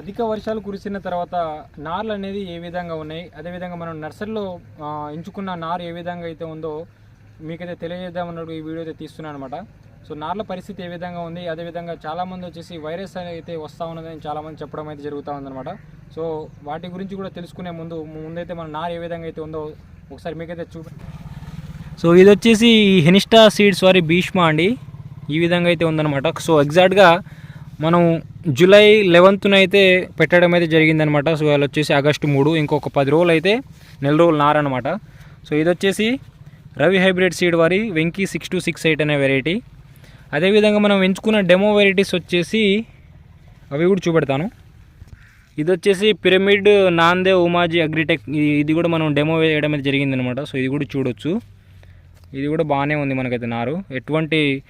అధిక వర్షాలు కురిసిన తర్వాత నార్లు అనేది ఏ విధంగా ఉన్నాయి? అదేవిధంగా మనం నర్సరీలో ఎంచుకున్న నారు ఏ విధంగా అయితే ఉందో మీకైతే తెలియజేద్దామన్నట్టు ఈ వీడియో అయితే తీస్తున్నాను అనమాట సో నార్ల పరిస్థితి ఏ విధంగా ఉంది? అదేవిధంగా చాలామంది వచ్చేసి వైరస్ అయితే వస్తూ ఉన్నదని చాలామంది చెప్పడం అయితే జరుగుతూ ఉందన్నమాట. సో వాటి గురించి కూడా తెలుసుకునే ముందు ముందైతే మన నారు ఏ విధంగా అయితే ఉందో ఒకసారి మీకైతే చూ సో ఇది వచ్చేసి హెనిస్టా సీడ్స్ వారి భీష్మా అండి. ఈ విధంగా అయితే ఉందన్నమాట. సో ఎగ్జాక్ట్గా మనం జూలై లెవెన్త్న అయితే పెట్టడం అయితే జరిగిందనమాట. సో వాళ్ళు వచ్చేసి ఆగస్టు మూడు ఇంకొక పది రోజులు అయితే నెల రోజులు నారనమాట. సో ఇది వచ్చేసి రవి హైబ్రిడ్ సీడ్ వారి Venky six two six eight అనే వెరైటీ. అదేవిధంగా మనం ఎంచుకున్న డెమో వెరైటీస్ వచ్చేసి అవి కూడా చూపెడతాను. ఇది వచ్చేసి పిరమిడ్ నాందే ఉమాజీ అగ్రిటెక్ ఇది- ఇది కూడా మనం డెమో వేయడం అయితే జరిగిందనమాట. సో ఇది కూడా చూడొచ్చు. ఇది కూడా బాగానే ఉంది మనకైతే నారు. ఎటువంటి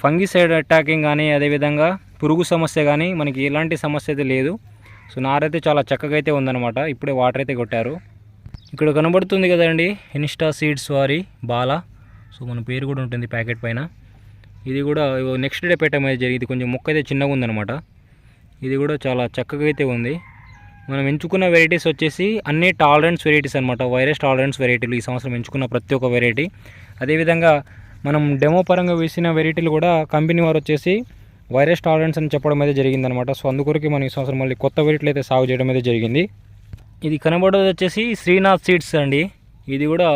ఫంగిసైడ్ అటాకింగ్ కానీ అదేవిధంగా పురుగు సమస్య కానీ మనకి ఎలాంటి సమస్య అయితే లేదు. సో నారైతే చాలా చక్కగా అయితే ఉందన్నమాట. ఇప్పుడే వాటర్ అయితే కొట్టారు. ఇక్కడ కనబడుతుంది కదండి ఇన్స్టా సీడ్స్ వారి బాల. సో మన పేరు కూడా ఉంటుంది ప్యాకెట్ పైన. ఇది కూడా నెక్స్ట్ డే పెట్టడం అయితే జరిగింది. కొంచెం మొక్క అయితే చిన్నగా ఉందన్నమాట. ఇది కూడా చాలా చక్కగా అయితే ఉంది. మనం ఎంచుకున్న వెరైటీస్ వచ్చేసి అన్ని టాలరెన్స్ వెరైటీస్ అనమాట వైరస్ టాలరెన్స్ వెరైటీలు ఈ సంవత్సరం ఎంచుకున్న ప్రతి ఒక్క వెరైటీ. అదేవిధంగా మనం డెమో పరంగా వేసిన వెరైటీలు కూడా కంపెనీ వారు వచ్చేసి వైరస్ టాలరెన్స్ అని చెప్పడం అయితే జరిగిందనమాట సో అందుకొరకు మనం ఈ సంవత్సరం మళ్ళీ కొత్త వెరైటీలు అయితే సాగు చేయడం అయితే జరిగింది. ఇది కనబడేది వచ్చేసి శ్రీనాథ్ సీడ్స్ అండి. ఇది కూడా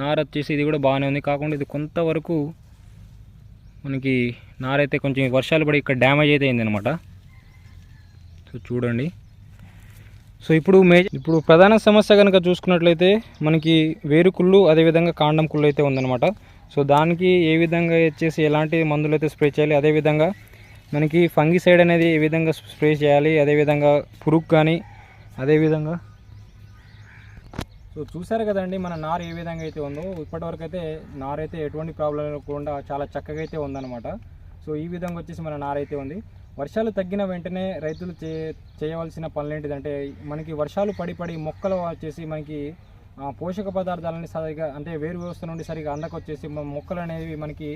నార వచ్చేసి ఇది కూడా బాగానే ఉంది. కాకుండా ఇది కొంతవరకు మనకి నారైతే కొంచెం వర్షాలు పడి ఇక్కడ డ్యామేజ్ అయితే అయిందనమాట సో చూడండి. సో ఇప్పుడు మే ఇప్పుడు ప్రధాన సమస్య కనుక చూసుకున్నట్లయితే మనకి వేరుకుళ్ళు అదేవిధంగా కాండం కుళ్ళు అయితే ఉందన్నమాట. సో దానికి ఏ విధంగా వచ్చేసి ఎలాంటి మందులు అయితే స్ప్రే చేయాలి? అదేవిధంగా మనకి ఫంగిసైడ్ అనేది ఏ విధంగా స్ప్రే చేయాలి? అదేవిధంగా పురుగు కానీ అదేవిధంగా సో చూసారు కదండి మన నారు ఏ విధంగా అయితే ఉందో ఇప్పటివరకు అయితే నారు అయితే ఎటువంటి ప్రాబ్లం లేకుండా చాలా చక్కగా అయితే ఉందన్నమాట. సో ఈ విధంగా వచ్చేసి మన నారు అయితే ఉంది. వర్షాలు తగ్గిన వెంటనే రైతులు చే చేయవలసిన పనులు ఏంటిదంటే మనకి వర్షాలు పడి పడి మొక్కలు వచ్చేసి మనకి పోషక పదార్థాలని సరిగా అంటే వేరు వ్యవస్థ నుండి సరిగా అందకొచ్చేసి మొక్కలు అనేవి మనకి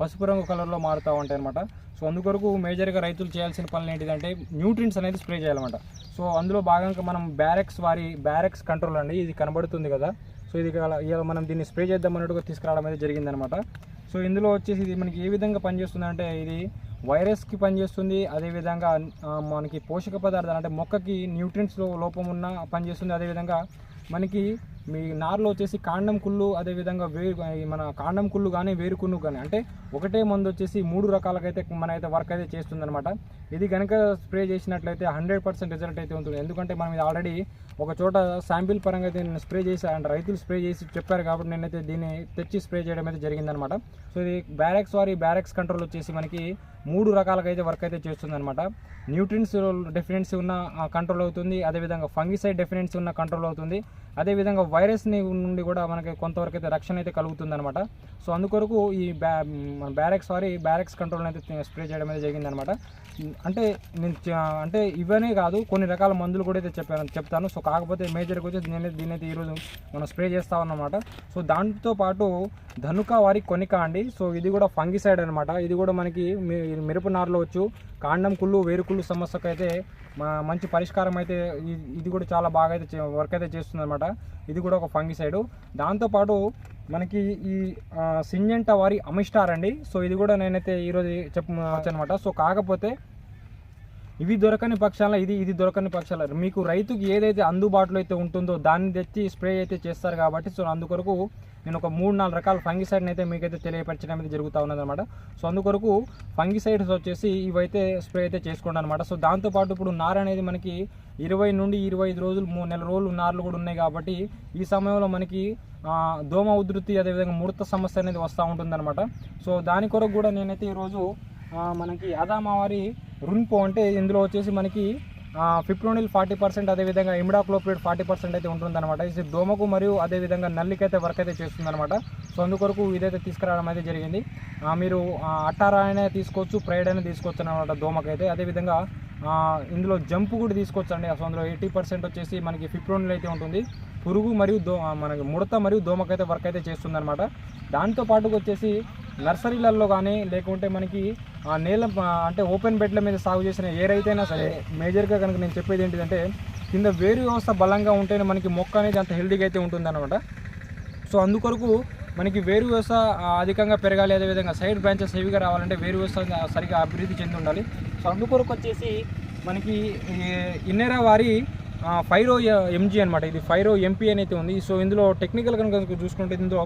పసుపు రంగు కలర్లో మారుతూ ఉంటాయి అనమాట సో అందుకొరకు మేజర్గా రైతులు చేయాల్సిన పనులు ఏంటిదంటే న్యూట్రిన్స్ అనేది స్ప్రే చేయాలన్నమాట. సో అందులో భాగంగా మనం బ్యారెక్స్ వారి బ్యారెక్స్ కంట్రోల్ అండి ఇది కనబడుతుంది కదా. సో ఇది ఇలా మనం దీన్ని స్ప్రే చేద్దాం అన్నట్టుగా తీసుకురావడం అనేది జరిగిందనమాట సో ఇందులో వచ్చేసి ఇది మనకి ఏ విధంగా పనిచేస్తుంది అంటే ఇది వైరస్కి పనిచేస్తుంది అదేవిధంగా మనకి పోషక పదార్థాలు అంటే మొక్కకి న్యూట్రియంట్స్లో లోపం ఉన్న పనిచేస్తుంది అదేవిధంగా మనకి మీ నార్లో వచ్చేసి కాండం కుళ్ళు అదేవిధంగా వేరు మన కాండం కుళ్ళు కానీ వేరు కుళ్ళు కానీ అంటే ఒకటే మందు వచ్చేసి మూడు రకాలకైతే మన అయితే వర్క్ అయితే చేస్తుందనమాట ఇది కనుక స్ప్రే చేసినట్లయితే హండ్రెడ్ పర్సెంట్ రిజల్ట్ అయితే ఉంటుంది. ఎందుకంటే మనం ఇది ఆల్రెడీ ఒక చోట శాంపిల్ పరంగా అయితే నేను స్ప్రే చేసి అంటే రైతులు స్ప్రే చేసి చెప్పారు కాబట్టి నేనైతే దీన్ని తెచ్చి స్ప్రే చేయడం అయితే జరిగిందనమాట సో ఇది బ్యారెక్స్ వారి బ్యారెక్స్ కంట్రోల్ వచ్చేసి మనకి మూడు రకాలకైతే వర్క్ అయితే చేస్తుందనమాట న్యూట్రిన్స్ డెఫినెన్సీ ఉన్న కంట్రోల్ అవుతుంది. అదేవిధంగా ఫంగిసైడ్ డెఫినెన్సీ ఉన్న కంట్రోల్ అవుతుంది. అదేవిధంగా వైరస్ని నుండి కూడా మనకి కొంతవరకు అయితే రక్షణ అయితే కలుగుతుంది అనమాట సో అందుకొరకు ఈ బ్యా మన బ్యారెక్స్ వారి బ్యారెక్స్ కంట్రోల్ అయితే స్ప్రే చేయడం అయితే జరిగిందనమాట అంటే నేను అంటే ఇవనే కాదు కొన్ని రకాల మందులు కూడా అయితే చెప్పాను చెప్తాను. సో కాకపోతే మేజర్గా వచ్చి నేనైతే దీనైతే ఈరోజు మనం స్ప్రే చేస్తా ఉన్నమాట సో దాంతో పాటు ధనుక వారి కొనిక అండి. సో ఇది కూడా ఫంగిసైడ్ అనమాట ఇది కూడా మనకి మిరప నారులో వచ్చు కాండం కుళ్ళు వేరుకుళ్ళు సమస్యకు అయితే మా- మంచి పరిష్కారం అయితే ఇది కూడా చాలా బాగా అయితే చే- వర్క్ అయితే చేస్తుంది అనమాట ఇది కూడా ఒక ఫంగిసైడ్ దాంతోపాటు మనకి ఈ సింజంట సింజెంటా వారి అమిస్టార్ అండి. సో ఇది కూడా నేనైతే ఈరోజు చెప్పవచ్చు అనమాట సో కాకపోతే ఇవి దొరకని పక్షాల ఇది ఇది దొరకని పక్షాల మీకు రైతుకి ఏదైతే అందుబాటులో అయితే ఉంటుందో దాన్ని తెచ్చి స్ప్రే అయితే చేస్తారు కాబట్టి సో అందుకొరకు నేను ఒక మూడు నాలుగు రకాల ఫంగిసైడ్ని అయితే మీకైతే తెలియపరచడం అయితే జరుగుతూ ఉన్నదన్నమాట. సో అందుకొరకు ఫంగిసైడ్స్ వచ్చేసి ఇవైతే స్ప్రే అయితే చేసుకోండి అనమాట సో దాంతోపాటు ఇప్పుడు నార అనేది మనకి ఇరవై నుండి ఇరవై ఐదు రోజులు మూడు నెల రోజులు నార్లు కూడా ఉన్నాయి కాబట్టి ఈ సమయంలో మనకి దోమ ఉధృతి అదేవిధంగా ముడత సమస్య అనేది వస్తూ ఉంటుందన్నమాట. సో దాని కొరకు కూడా నేనైతే ఈరోజు మనకి అదామావారి రున్పో అంటే ఇందులో వచ్చేసి మనకి ఫిప్రోనిల్ ఫార్టీ పర్సెంట్ అదేవిధంగా ఇమిడాక్లోప్రిడ్ ఫార్టీ పర్సెంట్ అయితే ఉంటుందన్నమాట. ఇది దోమకు మరియు అదేవిధంగా నల్లికైతే వర్క్ అయితే చేస్తుందన్నమాట. సో అందుకొరకు ఇదైతే తీసుకురావడం అయితే జరిగింది. మీరు అట్టారా అయినా తీసుకోవచ్చు ప్రైడ్ అయినా తీసుకోవచ్చు అనమాట దోమకైతే. అదేవిధంగా ఇందులో జంప్ కూడా తీసుకోవచ్చు అండి అసలు అందులో ఎయిటీ పర్సెంట్ వచ్చేసి మనకి ఫిప్రోనిల్ అయితే ఉంటుంది. పురుగు మరియు దో మనకి ముడత మరియు దోమకైతే వర్క్ అయితే చేస్తుందన్నమాట. దాంతో పాటుకు వచ్చేసి నర్సరీలలో కానీ లేకుంటే మనకి ఆ నేల అంటే ఓపెన్ బెడ్ల మీద సాగు చేసిన ఏ రైతైనా సరే మేజర్గా కనుక నేను చెప్పేది ఏంటిదంటే కింద వేరు వ్యవస్థ బలంగా ఉంటేనే మనకి మొక్క అనేది అంత హెల్దీగా అయితే ఉంటుందన్నమాట. సో అందుకొరకు మనకి వేరు వ్యవస్థ అధికంగా పెరగాలి అదేవిధంగా సైడ్ బ్రాంచెస్ హెవీగా రావాలంటే వేరు వ్యవస్థ సరిగా అభివృద్ధి చెంది ఉండాలి. సో అందుకొరకు వచ్చేసి మనకి ఇన్నెరా వారి ఫైరో ఎంజీ అనమాట ఇది ఫైరో ఎంపీ అని అయితే ఉంది. సో ఇందులో టెక్నికల్ కనుక చూసుకుంటే ఇందులో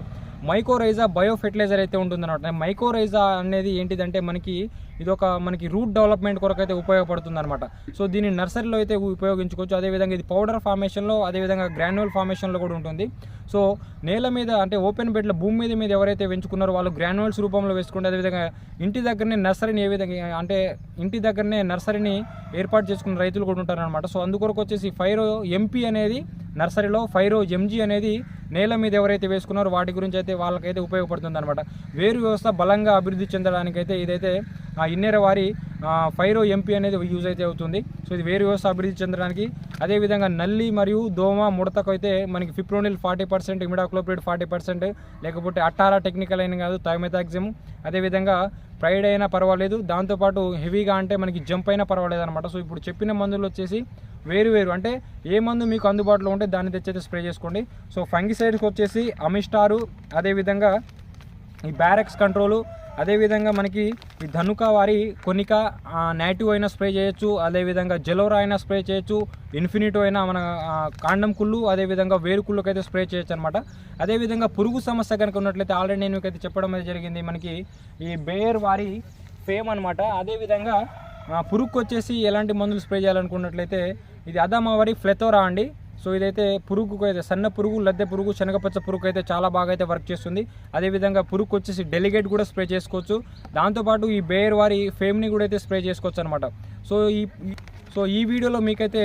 మైకోరైజా బయో ఫెర్టిలైజర్ అయితే ఉంటుందన్నమాట. మైకోరైజా అనేది ఏంటిదంటే మనకి ఇది ఒక మనకి రూట్ డెవలప్మెంట్ కొరకు అయితే ఉపయోగపడుతుంది అనమాట సో దీన్ని నర్సరీలో అయితే ఉపయోగించుకోవచ్చు. అదేవిధంగా ఇది పౌడర్ ఫార్మేషన్లో అదేవిధంగా గ్రాన్యువల్ ఫార్మేషన్లో కూడా ఉంటుంది. సో నేల మీద అంటే ఓపెన్ బెడ్ల భూమి మీద మీద ఎవరైతే పెంచుకున్నారో వాళ్ళు గ్రాన్యువల్స్ రూపంలో వేసుకుంటే అదేవిధంగా ఇంటి దగ్గరనే నర్సరీని ఏ విధంగా అంటే ఇంటి దగ్గరనే నర్సరీని ఏర్పాటు చేసుకున్న రైతులు కూడా ఉంటారనమాట సో అందుకొరకు వచ్చేసి ఫైరో ఎంపీ అనేది నర్సరీలో ఫైరో ఎంజీ అనేది నేల మీద ఎవరైతే వేసుకున్నారో వాటి గురించి అయితే వాళ్ళకైతే ఉపయోగపడుతుంది అనమాట వేరు వ్యవస్థ బలంగా అభివృద్ధి చెందడానికైతే ఇదైతే ఆ వారి ఫైరో ఎంపీ అనేది యూజ్ అయితే అవుతుంది. సో ఇది వేరు వ్యవస్థ అభివృద్ధి చెందడానికి అదేవిధంగా నల్లి మరియు దోమ ముడతకు అయితే మనకి fipronil forty percent imidacloprid forty percent లేకపోతే అట్టారా టెక్నికల్ అయిన కాదు థైమెథాక్సిమ్ అదేవిధంగా ప్రైడ్ అయినా పర్వాలేదు దాంతోపాటు హెవీగా అంటే మనకి జంప్ అయినా పర్వాలేదు అనమాట సో ఇప్పుడు చెప్పిన మందులు వచ్చేసి వేరు వేరు. అంటే ఏ మందు మీకు అందుబాటులో ఉంటే దాన్ని తెచ్చైతే స్ప్రే చేసుకోండి. సో ఫంగిసైడ్స్కి వచ్చేసి అమిస్టారు అదేవిధంగా ఈ బ్యారెక్స్ కంట్రోలు అదేవిధంగా మనకి ఈ ధనుక వారి కొనిక నేటివ్ అయినా స్ప్రే చేయొచ్చు అదేవిధంగా జెలోరా అయినా స్ప్రే చేయొచ్చు ఇన్ఫినిటో అయినా మన కాండం కుళ్ళు అదేవిధంగా వేరు కుళ్ళకి అయితే స్ప్రే చేయొచ్చు అనమాట అదేవిధంగా పురుగు సమస్య కనుక ఉన్నట్లయితే ఆల్రెడీ నేను అయితే చెప్పడం అయితే జరిగింది. మనకి ఈ బేయర్ వారి ఫేమ్ అనమాట అదేవిధంగా పురుగుకు వచ్చేసి ఎలాంటి మందులు స్ప్రే చేయాలనుకున్నట్లయితే ఇది అదామావరి ఫ్లెతోరా అండి. సో ఇదైతే పురుగుకు అయితే సన్న పురుగు లద్దె పురుగు శనగపచ్చ పురుగు అయితే చాలా బాగా అయితే వర్క్ చేస్తుంది. అదేవిధంగా పురుగుకు వచ్చేసి డెలిగేట్ కూడా స్ప్రే చేసుకోవచ్చు. దాంతోపాటు ఈ బేర్ వారి ఫేమ్ని కూడా అయితే స్ప్రే చేసుకోవచ్చు అనమాట సో ఈ ఈ- సో ఈ వీడియోలో మీకైతే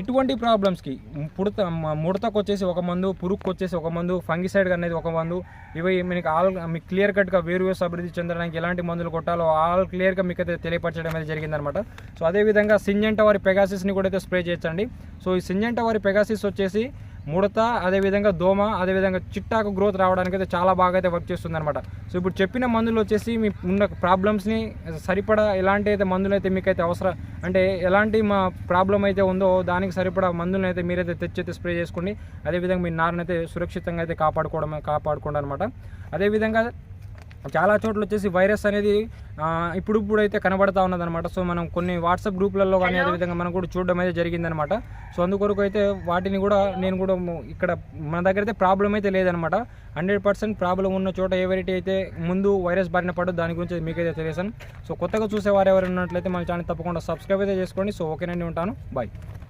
ఇటువంటి ప్రాబ్లమ్స్కి పుడత ముడతకు వచ్చేసి ఒక మందు పురుగుకు వచ్చేసి ఒక మందు ఫంగిసైడ్ అనేది ఒక మందు ఇవి మీకు ఆల్ మీకు క్లియర్ కట్గా వేరు వేరు అభివృద్ధి చెందడానికి ఎలాంటి మందులు కొట్టాలో ఆల్ క్లియర్గా మీకు అయితే తెలియపరచడం అనేది జరిగిందనమాట సో అదేవిధంగా సింజెంట వారి పెగాసిస్ని కూడా అయితే స్ప్రే చేయొచ్చండి. సో ఈ సింజెంట వారి పెగాసిస్ వచ్చేసి ముడత అదేవిధంగా దోమ అదేవిధంగా చిట్టాకు గ్రోత్ రావడానికి అయితే చాలా బాగా అయితే వర్క్ చేస్తుంది అనమాట సో ఇప్పుడు చెప్పిన మందులు వచ్చేసి మీ ఉన్న ప్రాబ్లమ్స్ని సరిపడా ఎలాంటి అయితే మందులు అయితే మీకైతే అవసరం అంటే ఎలాంటి మా ప్రాబ్లం అయితే ఉందో దానికి సరిపడా మందులను అయితే మీరైతే తెచ్చైతే స్ప్రే చేసుకోండి. అదేవిధంగా మీ నారుని సురక్షితంగా అయితే కాపాడుకోవడం కాపాడుకోండి అనమాట అదేవిధంగా చాలా చోట్ల వచ్చేసి వైరస్ అనేది ఇప్పుడు ఇప్పుడు అయితే కనబడతా ఉన్నదన్నమాట. సో మనం కొన్ని వాట్సాప్ గ్రూపులలో కానీ అదేవిధంగా మనం కూడా చూడడం అయితే జరిగిందనమాట సో అందుకొరకు అయితే వాటిని కూడా నేను కూడా ఇక్కడ మన దగ్గర అయితే ప్రాబ్లం అయితే లేదనమాట హండ్రెడ్ పర్సెంట్ ప్రాబ్లం ఉన్న చోట ఏ వెరైటీ అయితే ముందు వైరస్ బారిన పడదు దాని గురించి మీకైతే తెలియసాను సో కొత్తగా చూసేవారు ఎవరు ఉన్నట్లయితే మన ఛానల్ తప్పకుండా సబ్స్క్రైబ్ అయితే చేసుకోండి. సో ఓకేనండి ఉంటాను. బాయ్.